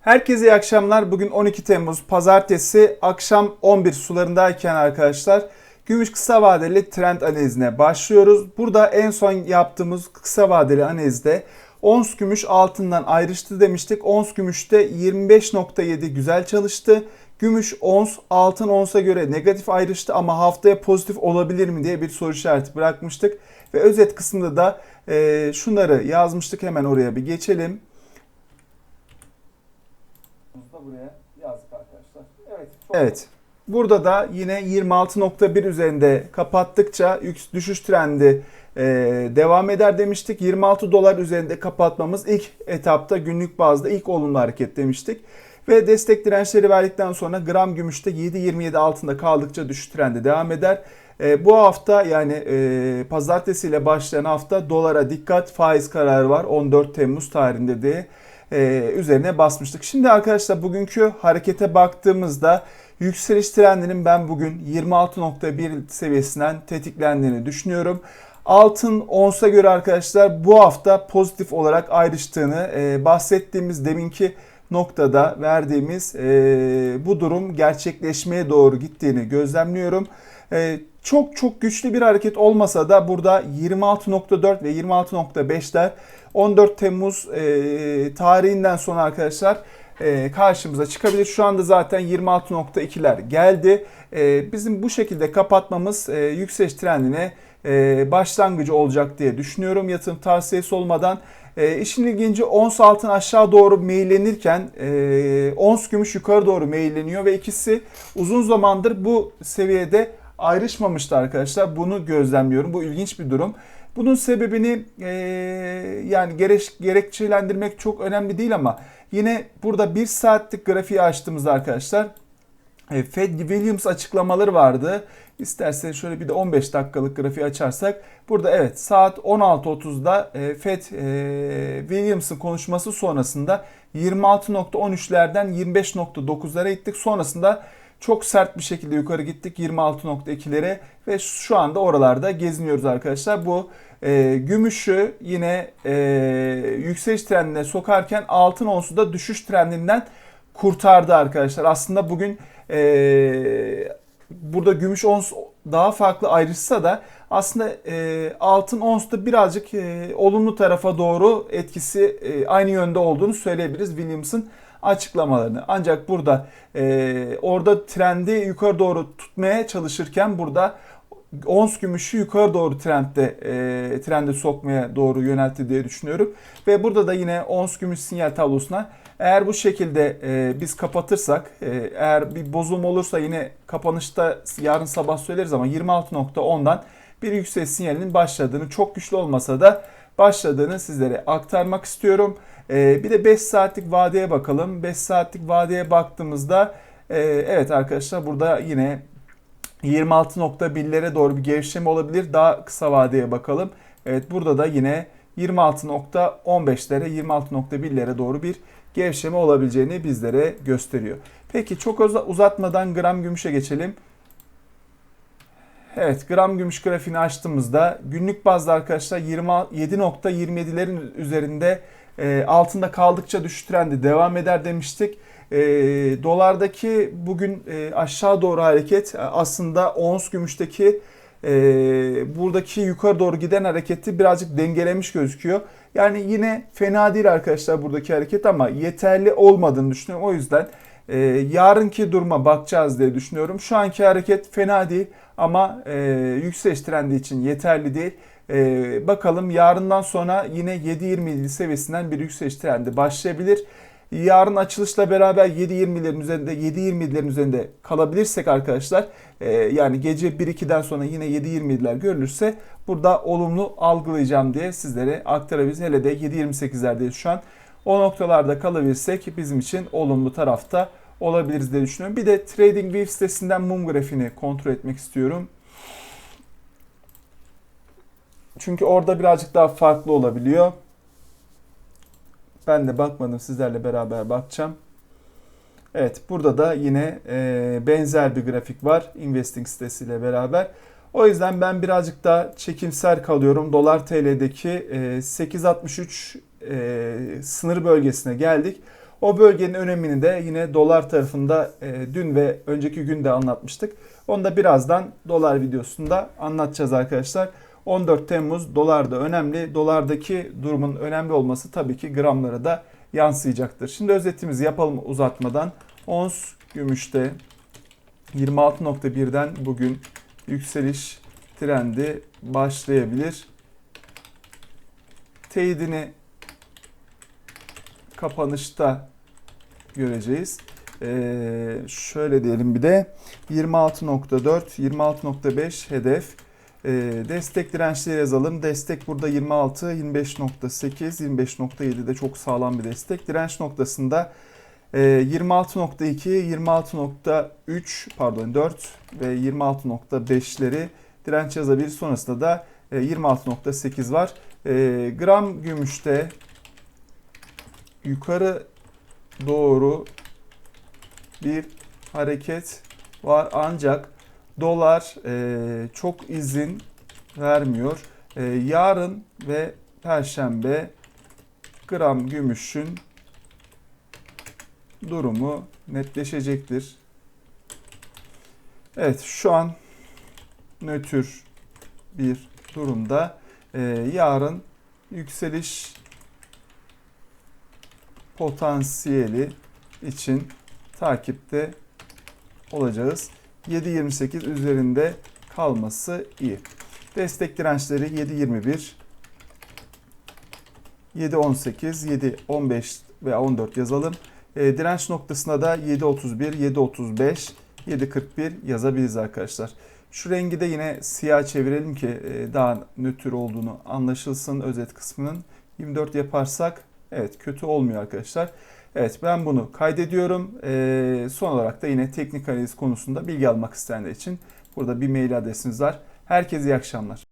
Herkese iyi akşamlar. Bugün 12 Temmuz Pazartesi akşam 11 sularındayken arkadaşlar gümüş kısa vadeli trend analizine başlıyoruz. Burada en son yaptığımız kısa vadeli analizde ons gümüş altından ayrıştı demiştik. Ons gümüşte 25.7 güzel çalıştı. Gümüş ons altın onsa göre negatif ayrıştı ama haftaya pozitif olabilir mi diye bir soru işareti bırakmıştık. Ve özet kısmında da e, şunları yazmıştık hemen oraya bir geçelim. Buraya yazdık arkadaşlar. Evet. Evet. Burada da yine 26.1 üzerinde kapattıkça düşüş trendi e, devam eder demiştik. 26 dolar üzerinde kapatmamız ilk etapta günlük bazda ilk olumlu hareket demiştik. Ve destek dirençleri verdikten sonra gram gümüşte 7.27 altında kaldıkça düşüş trendi devam eder. E, bu hafta yani e, pazartesiyle başlayan hafta dolara dikkat faiz kararı var 14 Temmuz tarihinde diye e, üzerine basmıştık. Şimdi arkadaşlar bugünkü harekete baktığımızda yükseliş trendinin ben bugün 26.1 seviyesinden tetiklendiğini düşünüyorum. Altın onsa göre arkadaşlar bu hafta pozitif olarak ayrıştığını e, bahsettiğimiz deminki noktada verdiğimiz e, bu durum gerçekleşmeye doğru gittiğini gözlemliyorum. E, çok çok güçlü bir hareket olmasa da burada 26.4 ve 26.5'ler 14 Temmuz e, tarihinden sonra arkadaşlar e, karşımıza çıkabilir. Şu anda zaten 26.2'ler geldi. E, bizim bu şekilde kapatmamız e, yükseliş trendine e, başlangıcı olacak diye düşünüyorum. Yatırım tavsiyesi olmadan. E, işin ilginci ons altın aşağı doğru meyillenirken e, ons gümüş yukarı doğru meyilleniyor ve ikisi uzun zamandır bu seviyede ayrışmamıştı arkadaşlar. Bunu gözlemliyorum. Bu ilginç bir durum. Bunun sebebini e, yani gerek, gerekçelendirmek çok önemli değil ama yine burada bir saatlik grafiği açtığımızda arkadaşlar Fed Williams açıklamaları vardı. İsterseniz şöyle bir de 15 dakikalık grafiği açarsak burada evet saat 16.30'da e, Fed e, Williams'ın konuşması sonrasında 26.13'lerden 25.9'lara gittik. Sonrasında çok sert bir şekilde yukarı gittik 26.2'lere ve şu anda oralarda geziniyoruz arkadaşlar. Bu e, gümüşü yine e, yükseliş trendine sokarken altın onsu da düşüş trendinden kurtardı arkadaşlar. Aslında bugün e, burada gümüş ons daha farklı ayrışsa da aslında e, altın ons da birazcık e, olumlu tarafa doğru etkisi e, aynı yönde olduğunu söyleyebiliriz Williams'ın açıklamalarını. Ancak burada e, orada trendi yukarı doğru tutmaya çalışırken burada ons gümüşü yukarı doğru trendde e, trende sokmaya doğru yöneltti diye düşünüyorum. Ve burada da yine ons gümüş sinyal tablosuna eğer bu şekilde e, biz kapatırsak e, eğer bir bozulma olursa yine kapanışta yarın sabah söyleriz ama 26.10'dan bir yükseliş sinyalinin başladığını çok güçlü olmasa da başladığını sizlere aktarmak istiyorum. E, bir de 5 saatlik vadeye bakalım. 5 saatlik vadeye baktığımızda e, evet arkadaşlar burada yine 26.1'lere doğru bir gevşeme olabilir. Daha kısa vadeye bakalım. Evet burada da yine 26.15'lere 26.1'lere doğru bir gevşeme olabileceğini bizlere gösteriyor. Peki çok uzatmadan gram gümüşe geçelim. Evet gram gümüş grafiğini açtığımızda günlük bazda arkadaşlar 27.27'lerin üzerinde e, altında kaldıkça düşüş trendi devam eder demiştik. E, dolardaki bugün e, aşağı doğru hareket aslında ons gümüşteki e, buradaki yukarı doğru giden hareketi birazcık dengelemiş gözüküyor. Yani yine fena değil arkadaşlar buradaki hareket ama yeterli olmadığını düşünüyorum. O yüzden e, yarınki duruma bakacağız diye düşünüyorum. Şu anki hareket fena değil ama e, yükseliş trendi için yeterli değil. E, bakalım yarından sonra yine 7.27 seviyesinden bir yükseliş trendi başlayabilir. Yarın açılışla beraber 7.20'lerin üzerinde 7.27'lerin üzerinde kalabilirsek arkadaşlar e, yani gece 1-2'den sonra yine 7.27'ler görülürse burada olumlu algılayacağım diye sizlere aktarabiliriz. Hele de 7.28'lerdeyiz şu an. O noktalarda kalabilirsek bizim için olumlu tarafta olabiliriz diye düşünüyorum. Bir de TradingView sitesinden mum grafiğini kontrol etmek istiyorum. Çünkü orada birazcık daha farklı olabiliyor. Ben de bakmadım sizlerle beraber bakacağım. Evet burada da yine e, benzer bir grafik var Investing sitesiyle beraber. O yüzden ben birazcık daha çekimser kalıyorum. Dolar TL'deki e, 8.63 e, sınır bölgesine geldik. O bölgenin önemini de yine dolar tarafında e, dün ve önceki gün de anlatmıştık. Onu da birazdan dolar videosunda anlatacağız arkadaşlar. 14 Temmuz dolar da önemli. Dolardaki durumun önemli olması tabii ki gramlara da yansıyacaktır. Şimdi özetimizi yapalım uzatmadan. Ons gümüşte 26.1'den bugün yükseliş trendi başlayabilir. Teyidini kapanışta göreceğiz. Ee, şöyle diyelim bir de 26.4, 26.5 hedef. Ee, destek dirençleri yazalım. Destek burada 26, 25.8, 25.7 de çok sağlam bir destek. Direnç noktasında e, 26.2, 26.3 pardon 4 ve 26.5'leri direnç yazabilir. Sonrasında da e, 26.8 var. E, gram gümüşte yukarı doğru bir hareket var ancak dolar e, çok izin vermiyor. E, yarın ve perşembe gram gümüşün durumu netleşecektir. Evet şu an nötr bir durumda. E, yarın yükseliş potansiyeli için takipte olacağız. 7.28 üzerinde kalması iyi. Destek dirençleri 7.21, 7.18, 7.15 veya 14 yazalım. E, direnç noktasına da 7.31, 7.35, 7.41 yazabiliriz arkadaşlar. Şu rengi de yine siyah çevirelim ki e, daha nötr olduğunu anlaşılsın özet kısmının. 24 yaparsak evet kötü olmuyor arkadaşlar. Evet ben bunu kaydediyorum. Ee, son olarak da yine teknik analiz konusunda bilgi almak isteyenler için burada bir mail adresiniz var. Herkese iyi akşamlar.